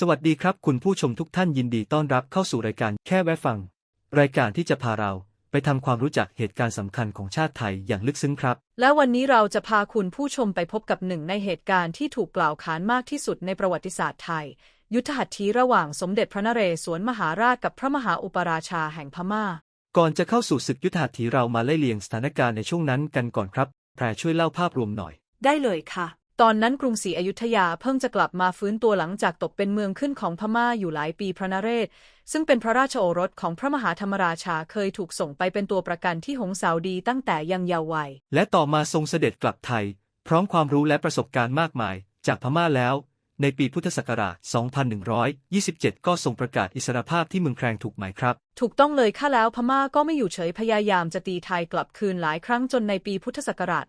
สวัสดีครับคุณผู้ชมทุกท่านยินดีต้อนรับเข้าสู่รายการแค่แวะฟัง รายการที่จะพาเราไปทำความรู้จักเหตุการณ์สำคัญของชาติไทยอย่างลึกซึ้งครับ และวันนี้เราจะพาคุณผู้ชมไปพบกับหนึ่งในเหตุการณ์ที่ถูกกล่าวขานมากที่สุดในประวัติศาสตร์ไทย ยุทธหัตถีระหว่างสมเด็จพระนเรศวรมหาราชกับพระมหาอุปราชาแห่งพม่า ก่อนจะเข้าสู่ศึกยุทธหัตถีเรามาไล่เลียงสถานการณ์ในช่วงนั้นกันก่อนครับแพรช่วยเล่าภาพรวมหน่อย ได้เลยค่ะ ตอนนั้นกรุงศรีอยุธยาเพิ่งจะกลับมาฟื้นตัวหลังจากตกเป็นเมืองขึ้นของพม่าอยู่หลายปีพระนเรศ ซึ่งเป็นพระราชโอรสของพระมหาธรรมราชาเคยถูกส่งไปเป็นตัวประกันที่หงสาวดีตั้งแต่ยังเยาว์วัย และต่อมาทรงเสด็จกลับไทย พร้อมความรู้และประสบการณ์มากมาย จากพม่าแล้ว ในปีพุทธศักราช 2127 ก็ทรงประกาศอิสรภาพที่เมืองแครงถูกไหมครับ ถูกต้องเลยค่ะแล้วพม่าก็ไม่อยู่เฉยพยายามจะตีไทยกลับคืนหลายครั้งจนในปีพุทธศักราช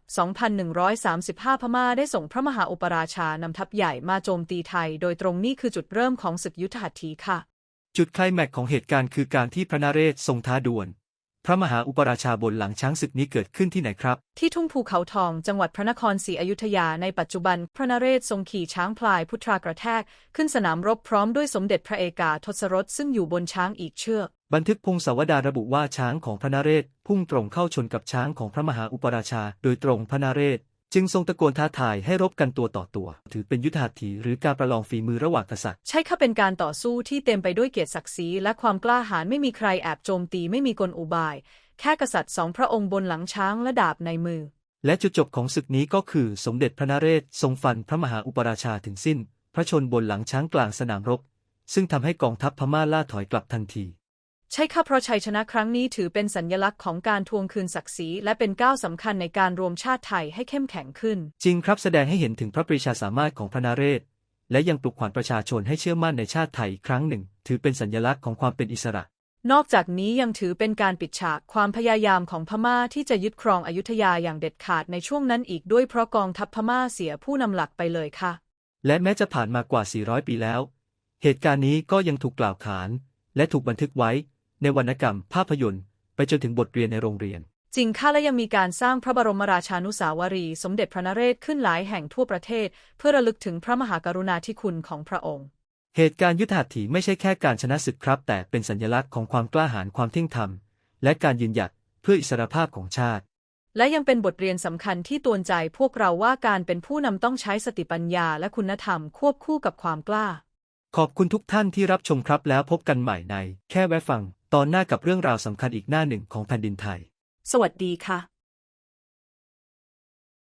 2135 พม่าได้ส่งพระมหาอุปราชานำทัพใหญ่มาโจมตีไทย โดยตรงนี้คือจุดเริ่มของศึกยุทธหัตถีค่ะ จุดไคลแม็กซ์ของเหตุการณ์คือการที่พระนเรศทรงท้าดวล พระมหาอุปราชาบนหลังช้างศึกนี้เกิดขึ้นที่ไหนครับ ที่ทุ่งภูเขาทองจังหวัดพระนครศรีอยุธยาในปัจจุบัน พระนเรศทรงขี่ช้างพลายพุทรากระแทก ขึ้นสนามรบพร้อมด้วยสมเด็จพระเอกาทศรถซึ่งอยู่บนช้างอีกเชือก บันทึกพงศาวดารระบุว่าช้างของพระนเรศพุ่งตรงเข้าชนกับช้างของพระมหาอุปราชา โดยตรงพระนเรศ จึงทรงตะโกนท้าทายให้รบกันตัวต่อตัว ถือเป็นยุทธหัตถีหรือการประลองฝีมือระหว่างกษัตริย์ ใช่ค่ะเป็นการต่อสู้ที่เต็มไปด้วยเกียรติศักดิ์ศรีและความกล้าหาญไม่มีใครแอบโจมตีไม่มีกลอุบาย แค่กษัตริย์สองพระองค์บนหลังช้างและดาบในมือ และจุดจบของศึกนี้ก็คือสมเด็จพระนเรศทรงฟันพระมหาอุปราชาถึงสิ้น พระชนบนหลังช้างกลางสนามรบ ซึ่งทำให้กองทัพพม่าล่าถอยกลับทันที ใช่ค่ะเพราะชัยชนะครั้งนี้ถือเป็นสัญลักษณ์ของการทวงคืนศักดิ์ศรีและเป็นก้าวสำคัญในการรวมชาติไทยให้เข้มแข็งขึ้น จริงครับแสดงให้เห็นถึงพระปรีชาสามารถของพระนเรศ และยังปลุกขวัญประชาชนให้เชื่อมั่นในชาติไทยอีกครั้งหนึ่ง ถือเป็นสัญลักษณ์ของความเป็นอิสระ นอกจากนี้ยังถือเป็นการปิดฉากความพยายามของพม่าที่จะยึดครองอยุธยาอย่างเด็ดขาดในช่วงนั้นอีกด้วยเพราะกองทัพพม่าเสียผู้นำหลักไปเลยค่ะ และแม้จะผ่านมากว่า 400 ปีแล้ว เหตุการณ์นี้ก็ยังถูกกล่าวขาน และถูกบันทึกไว้ ในวรรณกรรม ภาพยนตร์ ไปจนถึงบทเรียนในโรงเรียน จริงค่ะและยังมีการสร้างพระบรมราชานุสาวรีย์สมเด็จพระนเรศขึ้นหลายแห่งทั่วประเทศ เพื่อระลึกถึงพระมหากรุณาธิคุณของพระองค์ เหตุการณ์ยุทธหัตถีไม่ใช่แค่การชนะศึกครับ แต่เป็นสัญลักษณ์ของความกล้าหาญความเที่ยงธรรม และการยืนหยัดเพื่ออิสรภาพของชาติ และยังเป็นบทเรียนสำคัญที่ตวนใจพวกเราว่าการเป็นผู้นำต้องใช้สติปัญญาและคุณธรรมควบคู่กับความกล้า ขอบคุณทุกท่านที่รับชมครับแล้วพบกันใหม่ใน แค่แวะฟัง ตอนหน้ากับเรื่องราวสำคัญอีกหน้าหนึ่งของแผ่นดินไทย สวัสดีค่ะ